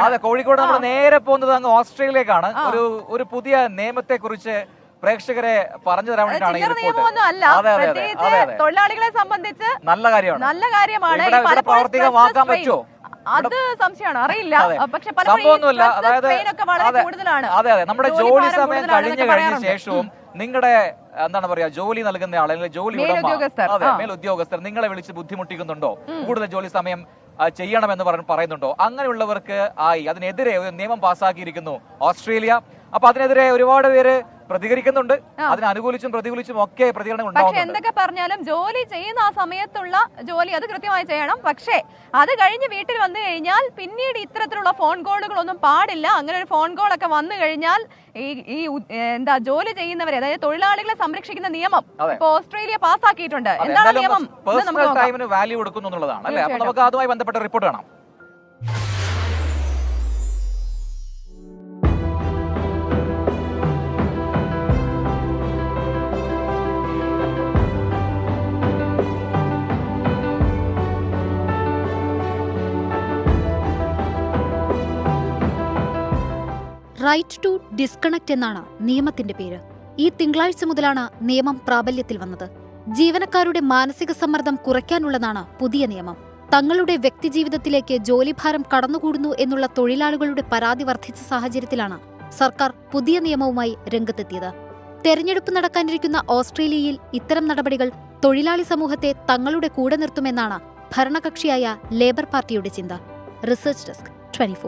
അതെ കോഴിക്കോട് നമ്മൾ നേരെ പോകുന്നത് അങ്ങ് ഓസ്ട്രേലിയയിലേക്കാണ് ഒരു ഒരു പുതിയ നിയമത്തെ കുറിച്ച് പ്രേക്ഷകരെ പറഞ്ഞു തരാൻ വേണ്ടിയിട്ടാണ് തൊഴിലാളികളെ സംബന്ധിച്ച് നല്ല കാര്യമാണ്. നല്ല കാര്യമാണ്. പ്രവർത്തികമാക്കാൻ പറ്റുമോ? അത് സംശയമാണ്. അറിയില്ല. പക്ഷെ സംഭവമൊന്നുമില്ല. അതായത് അതെ. കൂടുതലാണ്. അതെ അതെ. നമ്മുടെ ജോലി സമയം കഴിഞ്ഞു കഴിഞ്ഞ ശേഷവും നിങ്ങളുടെ എന്താണ് പറയാ ജോലി നൽകുന്ന ആൾ അല്ലെങ്കിൽ ജോലി ഉടമ അതെ മേൽ മേലുദ്യോഗസ്ഥർ നിങ്ങളെ വിളിച്ച് ബുദ്ധിമുട്ടിക്കുന്നുണ്ടോ? കൂടുതൽ ജോലി സമയം ചെയ്യണമെന്ന് പറഞ്ഞ് പറയുന്നുണ്ടോ? അങ്ങനെയുള്ളവർക്ക് ആയി. അതിനെതിരെ ഒരു നിയമം പാസ്സാക്കിയിരിക്കുന്നു ഓസ്ട്രേലിയ. അപ്പൊ അതിനെതിരെ ഒരുപാട് പേര് പ്രതികരിക്കുന്നുണ്ട്. അതിനെ അനുകൂലിച്ചും പ്രതികൂലിച്ചും ഒക്കെ പ്രതികരണം പക്ഷെ എന്തൊക്കെ പറഞ്ഞാലും ജോലി ചെയ്യുന്ന ആ സമയത്തുള്ള ജോലി അത് കൃത്യമായി ചെയ്യണം. പക്ഷേ അത് കഴിഞ്ഞ് വീട്ടിൽ വന്നു കഴിഞ്ഞാൽ പിന്നീട് ഇത്തരത്തിലുള്ള ഫോൺ കോളുകളൊന്നും പാടില്ല. അങ്ങനെ ഒരു ഫോൺ കോൾ ഒക്കെ വന്നു കഴിഞ്ഞാൽ ഈ ഈ എന്താ ജോലി ചെയ്യുന്നവരെ അതായത് തൊഴിലാളികളെ സംരക്ഷിക്കുന്ന നിയമം ഇപ്പൊ ഓസ്ട്രേലിയ പാസ്സാക്കിയിട്ടുണ്ട്. എന്താണ് നിയമം? വാല്യൂ കൊടുക്കുന്നു എന്നുള്ളതാണ് അല്ലേ? അപ്പൊ നമുക്ക് അതുമായി ബന്ധപ്പെട്ട റിപ്പോർട്ട് കാണാം. റൈറ്റ് ടു ഡിസ്കണക്ട് എന്നാണ് നിയമത്തിന്റെ പേര്. ഈ തിങ്കളാഴ്ച മുതലാണ് നിയമം പ്രാബല്യത്തിൽ വന്നത്. ജീവനക്കാരുടെ മാനസിക സമ്മർദ്ദം കുറയ്ക്കാനുള്ളതാണ് പുതിയ നിയമം. തങ്ങളുടെ വ്യക്തിജീവിതത്തിലേക്ക് ജോലിഭാരം കടന്നുകൂടുന്നു എന്നുള്ള തൊഴിലാളികളുടെ പരാതി വർദ്ധിച്ച സാഹചര്യത്തിലാണ് സർക്കാർ പുതിയ നിയമവുമായി രംഗത്തെത്തിയത്. തെരഞ്ഞെടുപ്പ് നടക്കാനിരിക്കുന്ന ഓസ്ട്രേലിയയിൽ ഇത്തരം നടപടികൾ തൊഴിലാളി സമൂഹത്തെ തങ്ങളുടെ കൂടെ നിർത്തുമെന്നാണ് ഭരണകക്ഷിയായ ലേബർ പാർട്ടിയുടെ ചിന്ത. Research desk twenty